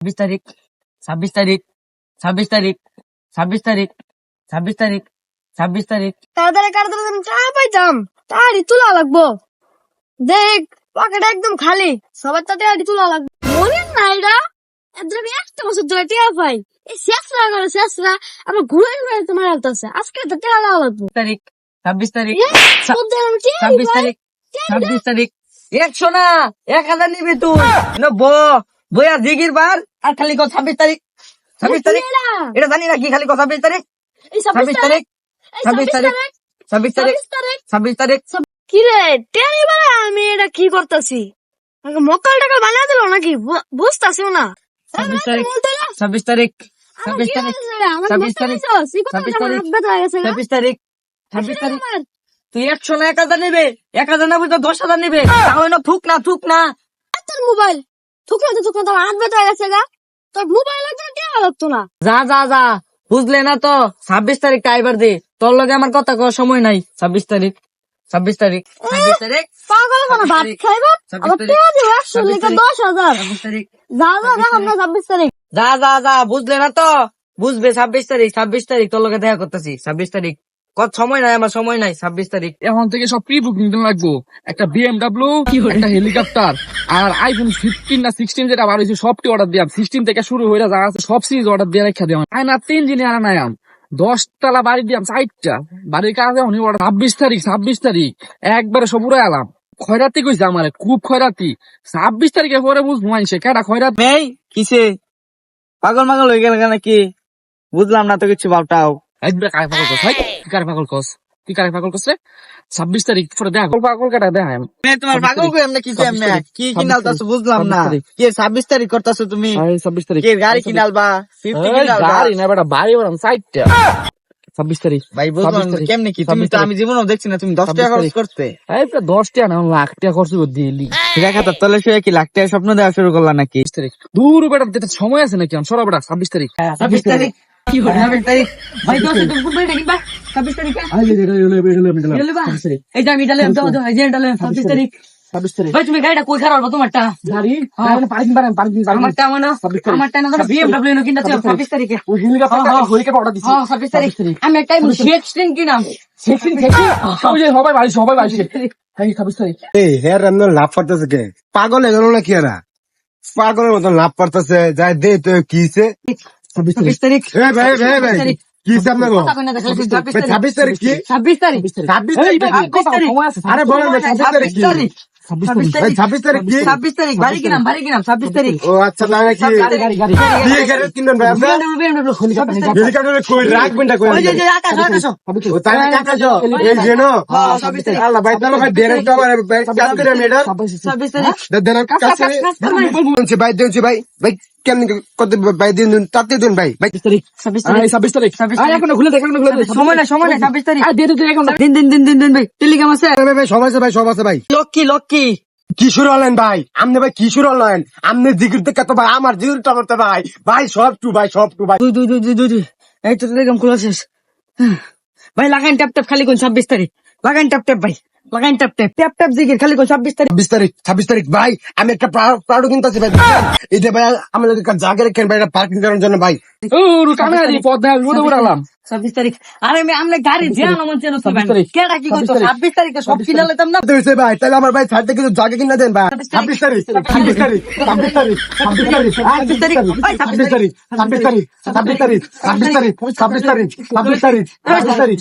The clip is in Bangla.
ছাব্বিশ তারিখ ছাব্বিশ তারিখ ছাব্বিশ তারিখ ছাব্বিশ তারিখ ছাব্বিশ তারিখ ছাব্বিশ তারিখ। তাড়াতাড়ি তাড়াতাড়ি আমি চা পাইতাম তাড়ি তোলা লাগবো। দেখ পকেট একদম খালি। সবার তাতে আড়ি তোলা লাগবে। মনে না এটা এদের আমি একটা বছর ধরে টিয়া পাই। এই শেষরা করে শেষরা। আমার ঘুরে ঘুরে তোমার আলতাছে আজকে তো টিয়া দেওয়া লাগবো। তারিখ ছাব্বিশ তারিখ ছাব্বিশ। তারিখ ছাব্বিশ তারিখ। একশো না এক হাজার নিবি তুই। না ব বইয়া জিগির বার। আর খালি কো ছাব্বিশ তারিখ ছাব্বিশ তারিখ। এটা জানি না কি খালি কো ছাব্বিশ তারিখ? ছাব্বিশ তারিখ ছাব্বিশ তারিখ ছাব্বিশ তারিখ ছাব্বিশ তারিখ। কি রে এবারে আমি এটা কি করতেছি? মক্কাল টাকা বানিয়ে দিল নাকি? বুঝতাছিও না। ছাব্বিশ তারিখ। ছাব্বিশ তারিখ ছাব্বিশ তারিখ ছাব্বিশ তারিখ, ছাব্বিশ তারিখ। ছাব্বিশ তারিখ ছাব্বিশ তারিখ। তুই একশো না এক হাজার নেবে। এক হাজার না বুঝতে দশ হাজার নেবে। তাহলে না থুক না থুক না। তোর মোবাইল। থুকনা তো তোর হাত ব্যথা হয়ে গেছে গা। তোর মোবাইল টিয়া লাগতো না। যা যা যা বুঝলে না তো? ছাব্বিশ তারিখ টাইবার দে। তোর লগে আমার কথা কওয়ার সময় নাই। ছাব্বিশ তারিখ ছাব্বিশ তারিখ ছাব্বিশ তারিখ পাগল কোনো ভাত খাইবো? আবার তারিখ, একশো লিখে দশ হাজার। যা যা যা আমরা ছাব্বিশ তারিখ। যা যা যা বুঝলে না তো? বুঝবে ছাব্বিশ তারিখ ছাব্বিশ তারিখ তোর লগে দেখা করতেছি ছাব্বিশ তারিখ। কত সময় নাই আমার সময় নাই ছাব্বিশ তারিখ। এখন থেকে সব প্রি বুকিং লাগবো। একটা বিএমডাব্লিউ একটা হেলিকপ্টার আর আইফোন ফিফটিন না সিক্সটিন যেটা বার হয়েছে সবটি অর্ডার সিক্সটিন থেকে শুরু হয়ে যা আছে সব সিরিজ অর্ডার দিয়ে রেখা দেওয়া আয় না তিন দিনে আনা নাই আম। দশতলা বাড়ি দিয়াম সাইটটা বাড়ির কাজ এখন অর্ডার ছাব্বিশ তারিখ ছাব্বিশ তারিখ। একবারে সব উড়ে আলাম খয়রাতি কইছে আমার খুব খয়রাতি। ছাব্বিশ তারিখে পরে বুঝব মাইছে কেটা খয়রাত? কিসে? পাগল মাগল হয়ে গেল নাকি বুঝলাম না তো কিছু বাপটাও। একবার কারে পাগল কস? ভাই কি পাগল কস? কি কারে পাগল কস ছাব্বিশ তারিখ পরে দেখা। পাগল কাটা দেখা এ, তোমার পাগল কই এমনি কি ছাব্বিশ এমনি? তারিখ, কি ছাব্বিশ কিনালতাছো বুঝলাম না। ছাব্বিশ ছাব্বিশ তারিখ করতেছো তুমি? ছাব্বিশ তারিখ কি গাড়ি কিনালবা ফিফটি এই গাড়ি না বেটা বাড়ি ওরম সাইডটা। ছাব্বিশ তারিখ ভাই বুঝলাম ছাব্বিশ তারিখ। কেমনে কি? তুমি তো আমি জীবনেও দেখছি না তুমি দশ টাকা খরচ করতে। এই তো দশ টাকা না লাখ টাকা খরচ করে দিলি দেখা তলে শুয়ে কি লাখ টাকা স্বপ্ন দেওয়া শুরু করলা নাকি? দূর বেটা সময় আছে নাকি? সরা বেটা ছাব্বিশ তারিখ। ছাব্বিশ তারিখ। ছাব্বিশ তারিখ ভাই তুমি গাড়িটা কই খারাপ তোমারটা গাড়ি হ্যাঁ। পারেন আমারটা ছাব্বিশ তারিখ। আমারটা না বিএমডব্লিউ নো কিনা ছাব্বিশ তারিখে ওই হ্যাঁ, হ্যাঁ। অর্ডার দিছি হ্যাঁ ছাব্বিশ তারিখ আমি সেকশন থেকে সবাই বাড়ি সবাই বাড়ি এই ছাব্বিশ তারিখ এই হেয়ার লাভ করতেছে কে পাগল এগুলো না কি এরা পাগলের মতন লাভ করতেছে যাই দে তো কিছে ছাব্বিশ তারিখ ছাব্বিশ তারিখ কি ছাব্বিশ তারিখ ছাব্বিশ তারিখ বেটা, কথা সময় আছে আরে বলেন ছাব্বিশ তারিখ কি ছাব্বিশ তারিখ কি ছাব্বিশ তারিখ বাড়ি কিনাম বাড়ি কিনাম ছাব্বিশ তারিখ ও আচ্ছা তাহলে কি গাড়ি, গাড়ি, গাড়ি। বিয়ে গাড়ি কিনবেন ভাই আপনার BMW, ছাব্বিশ তারিখ। হেলিকপ্টারে কই রাখবেন না কই ওই যে, যে, আকাশ, আকাশ। ও তাই না এই যেন হ্যাঁ, ছাব্বিশ তারিখ। আল্লাহ ভাই তাহলে ভাই তো আমার কাজ করে ছাব্বিশ তারিখ কাজ করে ভাই ভাই ভাই কেমন কত ভাই দিন দিন তাতে দিন ভাই। ভাই তারিখ ছাব্বিশ তারিখ। ছাব্বিশ তারিখ। ছাব্বিশ আরে তারিখ। এখনও খুলে দেখ এখনও খুলে দেখ। সময় নাই সময় নাই ছাব্বিশ তারিখ। আর দিয়ে দে এখন দিন দিন দিন দিন দিন ভাই। টেলিগ্রাম আছে। ভাই ভাই সব আছে ভাই সব আছে ভাই। লক্ষ্মী কিশোর হলেন ভাই। আপনি ভাই কিশোর হলেন। আপনি জিগির তো ভাই আমার জিগির টমাতে ভাই। ভাই সব টু ভাই সব টু ভাই। দুই দুই দুই দুই দুই এই তো টেলিগ্রাম খোলা শেষ। ভাই লাগাইন ট্যাপ ট্যাপ খালি কোন ছাব্বিশ তারিখ। লাগাইন ট্যাপ ট্যাপ ভাই। লাগাইন ট্যাপ ট্যাপ ট্যাপ ট্যাপ জিগির খালি কোন ছাব্বিশ তারিখ ছাব্বিশ তারিখ ছাব্বিশ তারিখ ভাই আমি একটা প্রাউড কিনতে আছি ভাই এটা ভাই আমাদের জায়গা রেখেন ভাই এটা পার্কিং করার জন্য ভাই ছাব্বিশ তারিখ আরে আমি আমরা গাড়ি জিয়া নামন চেন কেডা কি করতো ছাব্বিশ তারিখে সব কিনা লেতাম না হয়েছে ভাই তাহলে আমার ভাই ছাড় থেকে জায়গা কিনে দেন ভাই ছাব্বিশ তারিখ ছাব্বিশ তারিখ ছাব্বিশ তারিখ ছাব্বিশ তারিখ ছাব্বিশ তারিখ ছাব্বিশ তারিখ ছাব্বিশ তারিখ ছাব্বিশ তারিখ ছাব্বিশ তারিখ ছাব্বিশ তারিখ ছাব্বিশ তারিখ ছাব্বিশ তারিখ